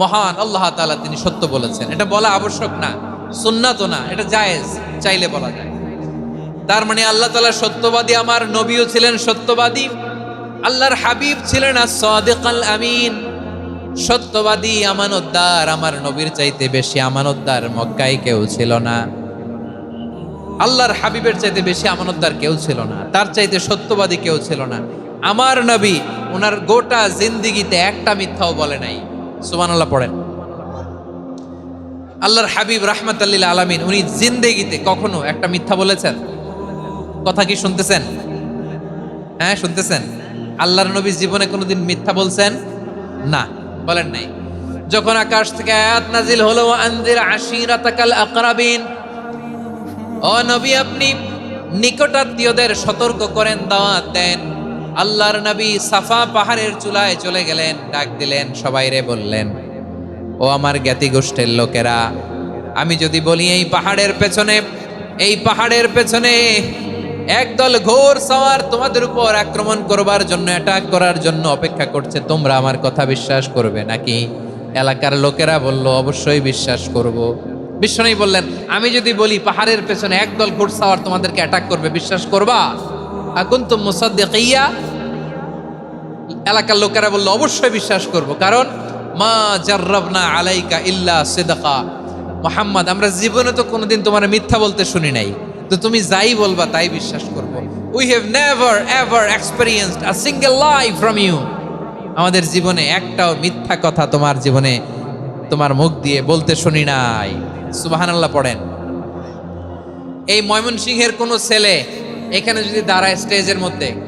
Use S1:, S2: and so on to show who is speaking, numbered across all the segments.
S1: মহান আল্লাহ তালা তিনি সত্য বলেছেন। এটা বলা আবশ্যক না সুন্নাত না, এটা জায়েজ, চাইলে বলা যায়। তার মানে আল্লাহ তাআলা সত্যবাদী, আমার নবীও ছিলেন সত্যবাদী, আল্লাহর হাবিব ছিলেন আমিন। সত্যবাদী, আমানতদার, আমার নবীর চাইতে বেশি আমানতদার মক্কায় কেউ ছিল না। আল্লাহর হাবিবের চাইতে বেশি আমানতদার কেউ ছিল না, তার চাইতে সত্যবাদী কেউ ছিল না। আমার নবী ওনার গোটা জিন্দিগিতে একটা মিথ্যাও বলে নাই। সুবহানাল্লাহ পড়েন। আল্লাহর হাবিব রাহমাতাল্লিল আলামিন, উনি জিন্দেগিতে কখনো একটা মিথ্যা বলেছেন? কথা কি শুনতেছেন? হ্যাঁ শুনতেছেন? আল্লাহর নবী জীবনে কোনোদিন মিথ্যা বলছেন? না, বলেন নাই। যখন আকাশ থেকে আয়াত নাজিল হলো আনজির আশিরাতাকাল আকরাবিন ও নবী, আপনি নিকটাত্মীয়দের সতর্ক করেন, দাওয়াত দেন। আল্লাহর নবী সাফা পাহাড়ের চুলায় চলে গেলেন, ডাক দিলেন, সবাই রে বললেন, ও আমার জ্ঞাতি গোষ্ঠীর লোকেরা, আমি যদি বলি এই পাহাড়ের পেছনে, এই পাহাড়ের পেছনে একদল ঘোর সওয়ার তোমাদের উপর আক্রমণ করবার জন্য অ্যাটাক করার জন্য অপেক্ষা করছে, তোমরা আমার কথা বিশ্বাস করবে নাকি? এলাকার লোকেরা বলল, অবশ্যই বিশ্বাস করব। বিশ্বনবী বললেন, আমি যদি বলি পাহাড়ের পেছনে একদল ঘোর সওয়ার তোমাদেরকে অ্যাটাক করবে, বিশ্বাস করবা? আকুন তো মুসাদ্দিকিয়া এলাকার লোকেরা বলল, অবশ্যই বিশ্বাস করব। কারণ, মা জার্রাবনা আলাইকা ইল্লা সিদকা। মোহাম্মদ, আমরা জীবনে তো কোনোদিন তোমার মিথ্যা বলতে শুনি নাই। তো তুমি যাই বলবা, তাই বিশ্বাস করব। We have never ever experienced a single life from you আমাদের জীবনে একটাও মিথ্যা কথা তোমার জীবনে, তোমার মুখ দিয়ে বলতে শুনি নাই। সুবহানাল্লাহ পড়েন। এই ময়মনসিংহের কোনো ছেলে এখানে যদি দাঁড়ায় স্টেজের মধ্যে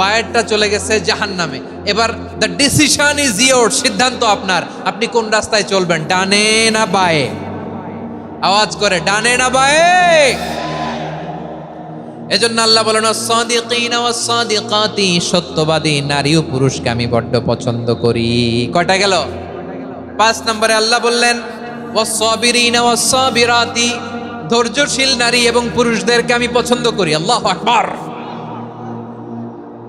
S1: বায়েরটা চলে গেছে জাহান্নামে। এবার দ্য ডিসিশন ইজ ইয়োর সিদ্ধান্ত আপনার। আপনি কোন রাস্তায় চলবেন? ডানে না বায়ে? আওয়াজ করে, ডানে না বায়ে? এজন্য আল্লাহ বলেন সাদিকাতি সত্যবাদী নারী ও পুরুষকে আমি বড্ড পছন্দ করি। কয়টা গেল? পাঁচ নম্বরে আল্লাহ বললেন ধৈর্যশীল নারী এবং পুরুষদেরকে আমি পছন্দ করি। আল্লাহু আকবার।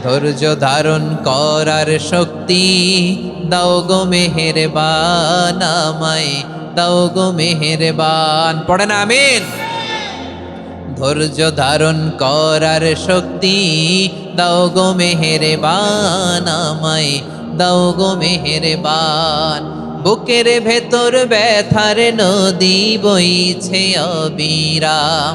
S1: ধৈর্য ধারণ করার শক্তি দাও গো মেহেরবান আমায়, দাও গো মেহেরবান। পড়েন আমিন। ধৈর্য ধারণ করার শক্তি দাও গো মেহেরবান আমায়, দাও গো মেহেরবান। বুকের ভেতর ব্যথার নদী বইছে অবিরাম